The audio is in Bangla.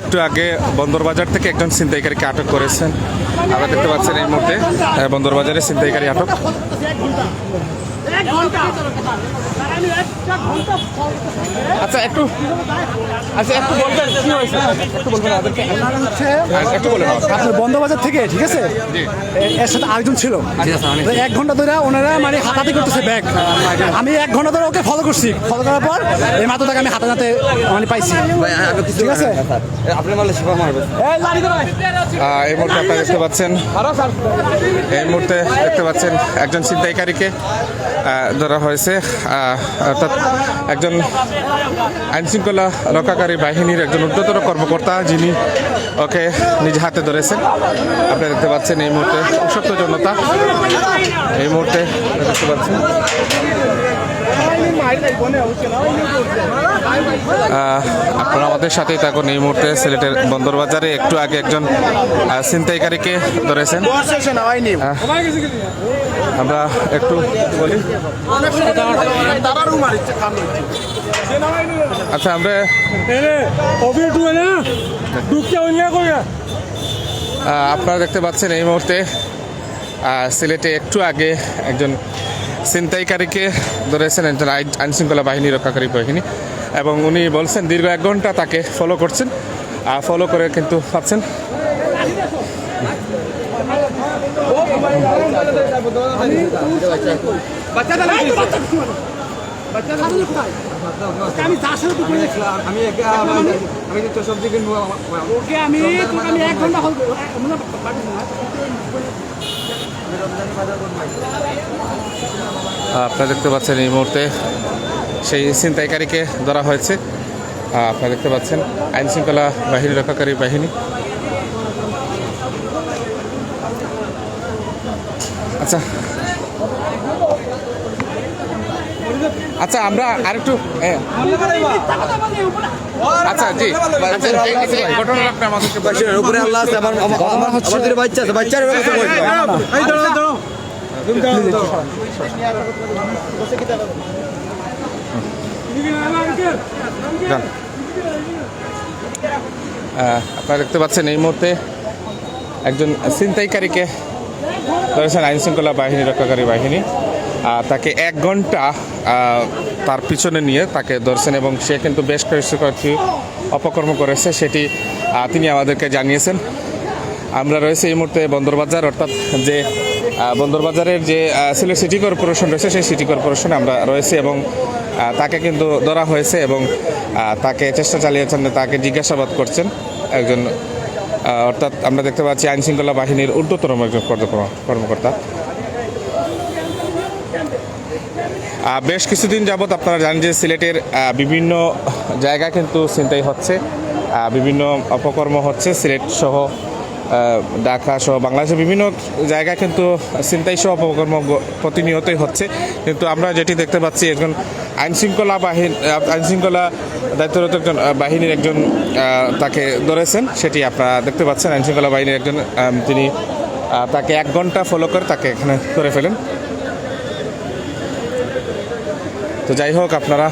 একটু আগে বন্দরবাজার থেকে একজন ছিনতাইকারীকে আটক করেছেন। আমরা দেখতে পাচ্ছেন এই মুহূর্তে বন্দরবাজারে ছিনতাইকারী আটক। আমি আচ্ছা একটু আচ্ছা একটু বলবেন কি হয়েছে? একটু বলবেন আচ্ছা, একটু বলেন আপনার বন্দবাজার থেকে ঠিক আছে? এর সাথে আরেকজন ছিল। এক ঘণ্টা ধরে ওনারা মানে করতেছে ব্যাগ। আমি এক ঘণ্টা ধরে ওকে ফলো করছি। ফলো করার পর এই মাত্র তাকে আমি হাতে হাতে মানে পাইছি। ঠিক আছে? আপনি মারলে শিবা মারবে। এই মুহূর্তে আপনারা দেখতে পাচ্ছেন। এই মুহূর্তে দেখতে পাচ্ছেন একজন ছিনতাইকারীকে ধরা হয়েছে। অর্থাৎ একজন আইন শৃঙ্খলা রক্ষাকারী বাহিনীর একজন ঊর্ধ্বতর কর্মকর্তা যিনি ওকে নিজ হাতে ধরেছেন। আপনারা দেখতে পাচ্ছেন এই মুহূর্তে উষক্ত জনতা। এই মুহূর্তে দেখতে পাচ্ছেন। আপনারা আমাদের সাথেই থাকুন এই মুহূর্তে সিলেটের বন্দরবাজারে। একটু আগে একজন ছিনতাইকারীকে ধরেছেন। আমরা একটু বলি। আচ্ছা আমরা আপনারা দেখতে পাচ্ছেন এই মুহূর্তে সিলেটে একটু আগে একজন ছিনতাইকারীকে ধরেছেন একজন আইন- আইনশৃঙ্খলা বাহিনী রক্ষাকারী বাহিনী এবং উনি বলছেন দীর্ঘ এক ঘণ্টা তাকে ফলো করছেন। আর ফলো করে কিন্তু পাচ্ছেন আমি আপনারা দেখতে পাচ্ছেন এই মুহূর্তে সেই ছিনতাইকারীকে ধরা হয়েছে। আপনারা দেখতে পাচ্ছেন আইন শৃঙ্খলা বাহিনী রক্ষাকারী বাহিনী। আচ্ছা। আচ্ছা আমরা আরেকটু। আচ্ছা জি। আচ্ছা ঘটনাটা আমাদেরকে উপরে আল্লাহ আছে আমার আমার বাচ্চা আছে বাচ্চার আপনারা দেখতে পাচ্ছেন এই মুহূর্তে একজন ছিনতাইকারীকে ধরেছেন আইন শৃঙ্খলা বাহিনী, রক্ষাকারী বাহিনী। তাকে এক ঘণ্টা তার পিছনে নিয়ে তাকে ধরছেন এবং সে কিন্তু বেশ কয়েকটি অপকর্ম করেছে। সেটি তিনি আমাদেরকে জানিয়েছেন। আমরা রয়েছে এই মুহূর্তে বন্দরবাজার, অর্থাৎ যে বন্দরবাজারের যে সিলেট সিটি কর্পোরেশন রয়েছে, সেই সিটি কর্পোরেশনে আমরা রয়েছে এবং তাকে কিন্তু ধরা হয়েছে এবং তাকে চেষ্টা চালিয়েছেন, তাকে জিজ্ঞাসাবাদ করছেন একজন অর্থাৎ আমরা দেখতে পাচ্ছি আইন শৃঙ্খলা বাহিনীর ঊর্ধ্বতম একজন কর্ম- কর্মকর্তা। বেশ কিছুদিন যাবৎ আপনারা জানেন যে সিলেটের বিভিন্ন জায়গা কিন্তু ছিনতাই হচ্ছে বিভিন্ন অপকর্ম হচ্ছে সিলেট সহ ঢাকা সহ বাংলাদেশের বিভিন্ন জায়গায় কিন্তু ছিনতাই সহ অপকর্ম প্রতিনিয়তই হচ্ছে। কিন্তু আমরা যেটি দেখতে পাচ্ছি, একজন আইনশৃঙ্খলা বাহিনী আইনশৃঙ্খলা দায়িত্বরত একজন বাহিনীর একজন তাকে ধরেছেন। সেটি আপনারা দেখতে পাচ্ছেন, আইনশৃঙ্খলা বাহিনীর একজন তিনি তাকে এক ঘণ্টা ফলো করে তাকে এখানে ধরে ফেলেন। তো যাই হোক, আপনারা